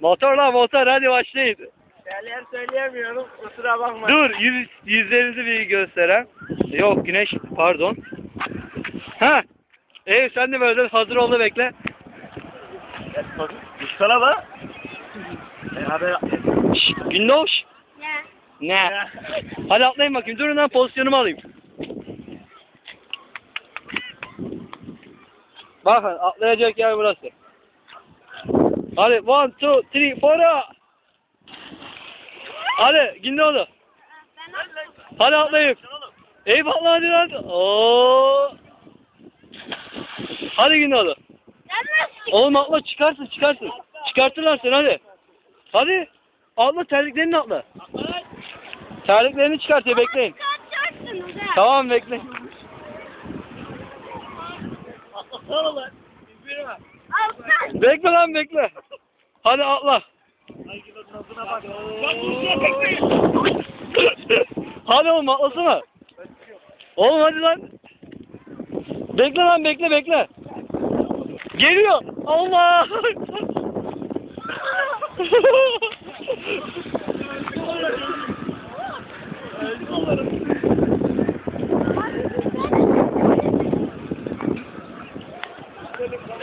Motor lan motor hadi başlayın. Şeyler söyleyemiyorum. Kusura bakma. Dur yüz, yüzlerinizi bir gösteren. Yok güneş pardon. Ha. Ev sen de böyle hazır ol da bekle. Sana bak. Abi. Şşş, Gündoş. Ne? Ne? Hadi atlayın bakayım. Durun lan pozisyonumu alayım. Bakın atlayacak yer burası. Hadi one, two, three, four. Hadi Gündoğdu. Hadi atlayın. Eyvallah hadi lan. Oo. Hadi Gündoğdu. Oğlum atla çıkarsın çıkarsın. Çıkartırlar seni hadi. Hadi. Atla terliklerini atla. Terliklerini çıkartıyor bekleyin. Tamam bekle. Bekle lan bekle. Hadi atla. hadi oğlum atlasana. Oğlum hadi lan. Bekle lan bekle bekle. Geliyor. Allah.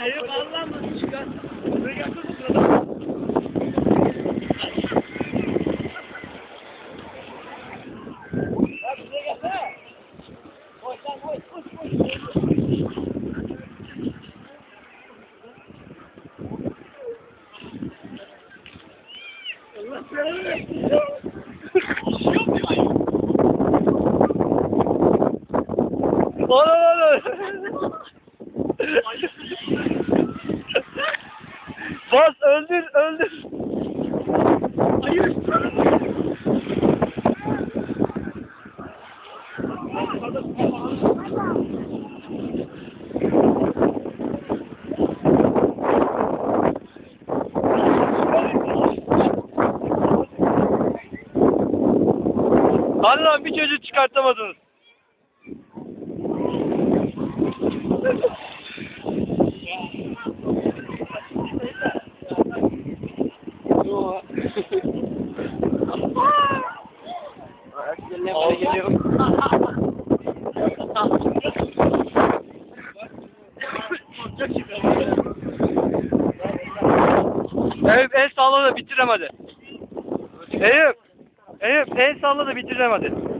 Eyüp Allah'ım çıkar. Lan lan lan. Bas öldür öldür. Hayır. Lan bir çocuk çıkartamadınız. Al geliyor. Eyüp el salla da bitirem hadi. Eyüp. Eyüp el salla da bitirem hadi.